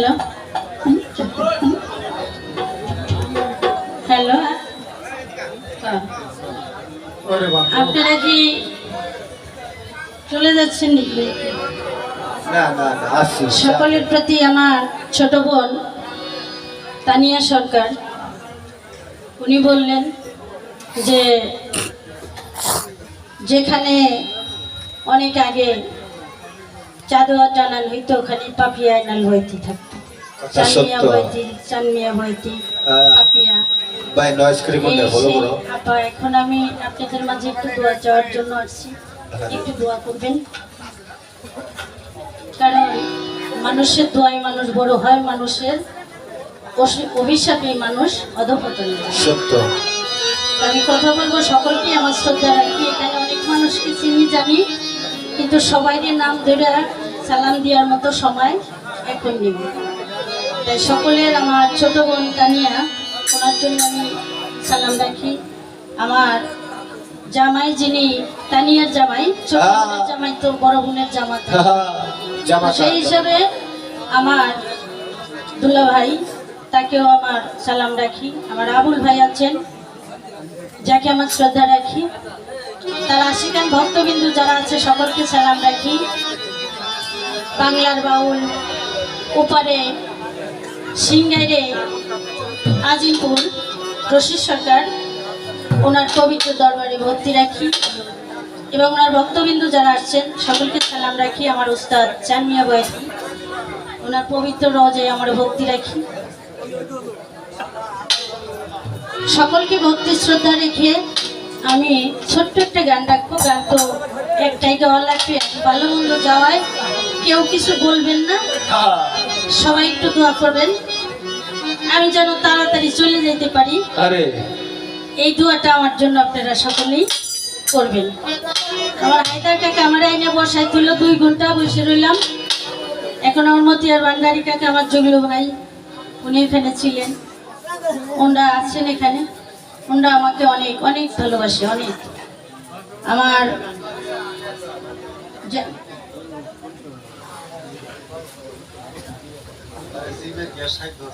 Hello hello হ্যাঁ। আপনারা কি চলে যাচ্ছেন সকলের প্রতি আমার ছোট বোন তানিয়া সরকার উনি বললেন যে যেখানে অনেক আগে চাঁদোয়া টানাল হইতো ওখানে পাপিয়া আইনাল হইতে থাকতো। সত্য। হইতি চানমিয়া হইতি। পাপিয়া ভাই নয়েজ করি মনে হলো বড়। আপা এখন আমি আপনাদের মাঝে একটু দোয়া চাওয়ার জন্য আসছি। একটু দোয়া করবেন। কারণ মানুষের দোয়ায় মানুষ বড় হয় মানুষের অভিশাপে মানুষ অধপতন সত্য। আমি কথা বলব সকলকে আমার শ্রদ্ধা রাখি। এখানে অনেক মানুষকে চিনি জানি। কিন্তু সবাইকে নাম ধরে সালাম দেওয়ার মতো সময় এখন নেব সকলের আমার ছোট বোন তানিয়া ওনার জন্য আমি সালাম রাখি। আমার জামাই যিনি তানিয়ার জামাই ছোট বোনের জামাই তো বড় বোনের জামা। জামা সেই হিসাবে আমার দুলা ভাই তাকেও আমার সালাম রাখি। আমার আবুল ভাই আছেন যাকে আমার শ্রদ্ধা রাখি। তার আশিকান ভক্তবিন্দু যারা আছে সকলকে সালাম রাখি। বাংলার বাউল ওপারে সিংগাইরে আজিমপুর রশিদ সরকার, ওনার পবিত্র দরবারে ভর্তি রাখি এবং ওনার ভক্তবিন্দু যারা আসছেন, সকলকে সালাম রাখি, আমার উস্তাদ চানমিয়া বয়সী ওনার পবিত্র রজে আমার ভক্তি রাখি। সকলকে ভক্তি শ্রদ্ধা রেখে আমি ছোট্ট একটা গান রাখব গান তো একটাই গাওয়া লাগবে ভালো মন্দ যাওয়ায়। কেউ কিছু বলবেন না। সবাই একটু দোয়া করবেন। আমি যেন তাড়াতাড়ি চলে যেতে পারি। আরে। এই দোয়াটা আমার জন্য আপনারা সকলেই করবেন। আমার হায়দার কাকা আমার আইনে বসাই তুলল দুই ঘণ্টা বসে রইলাম। এখন আমার মতিয়ার ভান্ডারি কাকা আমার জগলু ভাই উনি এখানে ছিলেন। ওনারা আছেন এখানে। ওনারা আমাকে অনেক অনেক ভালোবাসে অনেক। আমার যা- সকল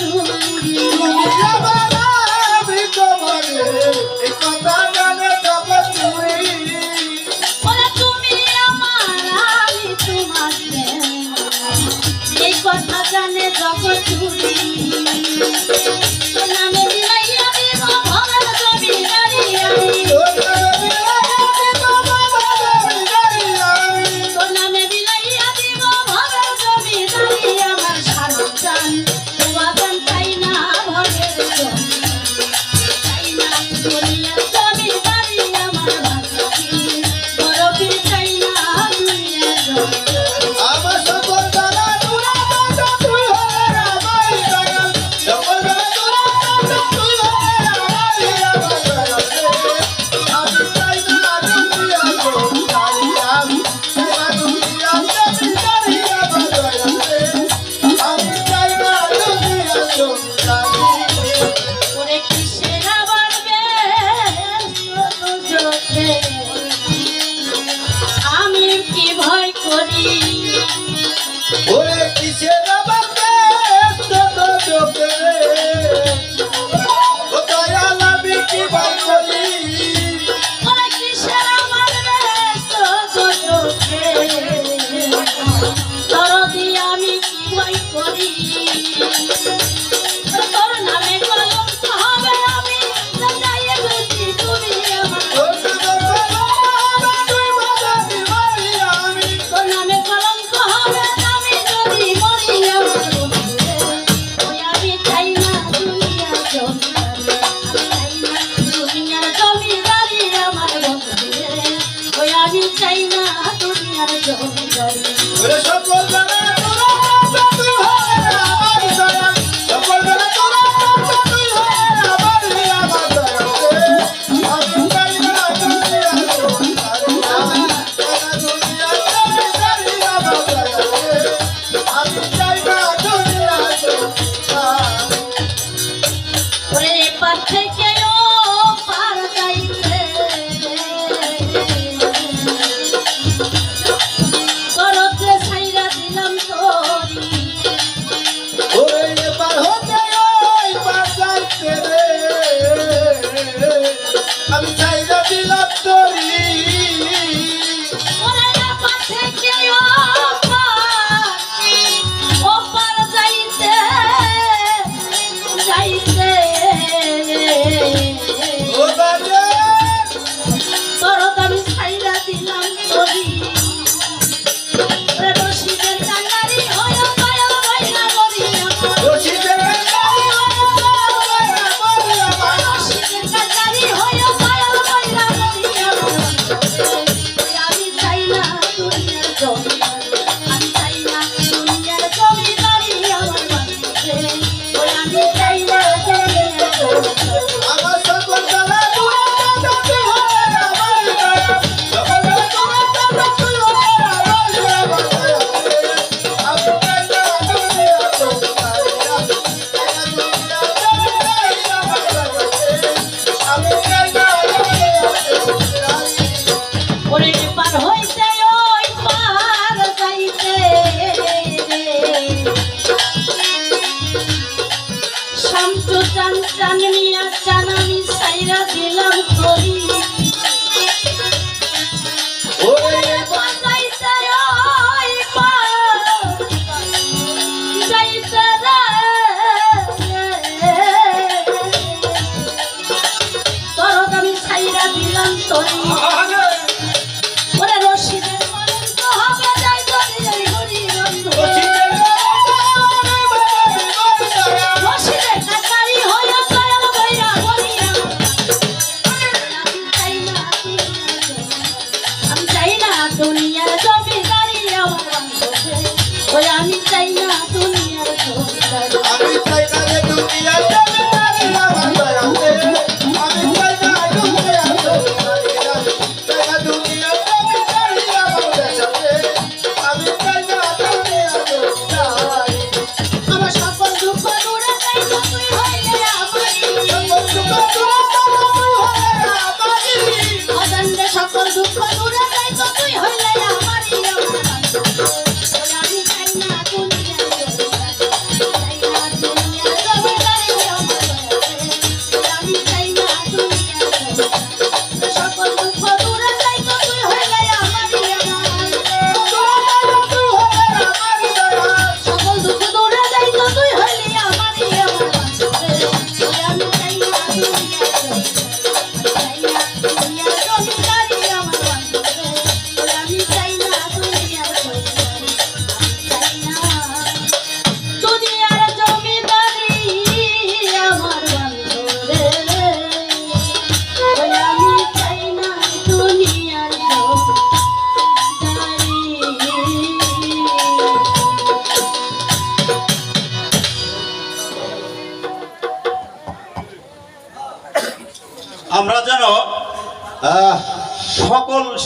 Vamos lá. কি ভয় করি? ওরে কিসের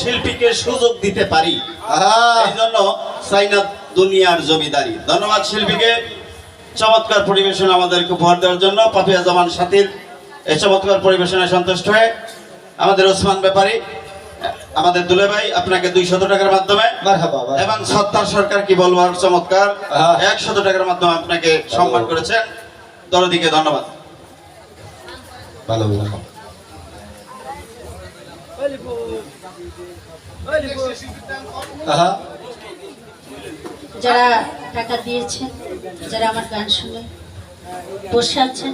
শিল্পীকে সুযোগ দিতে পারি। জন্য দুনিয়ার জমিদারি। ধন্যবাদ শিল্পীকে। চমৎকার পরিবেশন আমাদেরকে উপহার দেওয়ার জন্য। পাপিয়া জামান সাথীর এই চমৎকার পরিবেশনে সন্তুষ্ট হয়ে আমাদের ওসমান ব্যাপারী আমাদের দুলে ভাই আপনাকে দুইশত টাকার মাধ্যমে এবং সত্তার সরকার কি আর চমৎকার একশত টাকার মাধ্যমে আপনাকে সম্মান করেছেন। দলদিকে ধন্যবাদ। ভালো। যারা টাকা দিয়েছেন যারা আমার গান শুনে বসে আছেন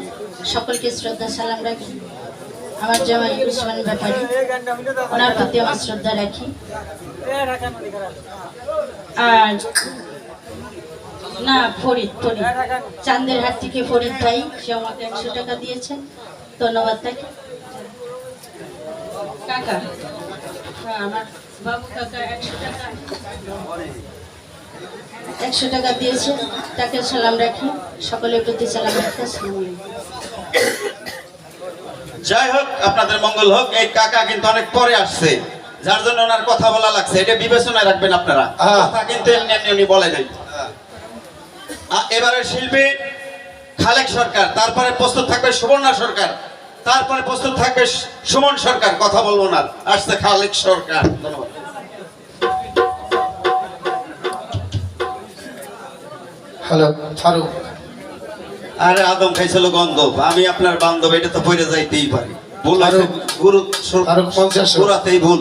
সকলকে শ্রদ্ধা সালাম রাখি। আমার জামাই উসমান ব্যাপারী ওনার প্রতি আমার শ্রদ্ধা রাখি। আর না ফরিদ ফরিদ। চান্দের হাট থেকে ফরিদ ভাই সে আমাকে একশো টাকা দিয়েছেন। ধন্যবাদ তাকে। একশো টাকা। দিয়েছে তাকে সালাম রাখি। সকলের প্রতি সালাম রাখি যাই হোক আপনাদের মঙ্গল হোক এই কাকা কিন্তু অনেক পরে আসছে। যার জন্য ওনার কথা বলা লাগছে এটা বিবেচনায় রাখবেন আপনারা। হ্যাঁ। কিন্তু এমনি বলে নাই। এবারের শিল্পী খালেক সরকার তারপরে প্রস্তুত থাকবে সুবর্ণা সরকার। তারপরে প্রস্তুত থাকবে সুমন সরকার কথা বলব না। আসছে খালেক সরকার। ধন্যবাদ। হ্যালো ফারুক আরে আদম খাইছিল গন্ধব আমি আপনার বান্ধব এটা তো পড়ে যাইতেই পারি। ভুল আছে। গুরু পঞ্চাশ। ভুল।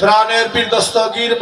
প্রাণের পীর দস্তগীর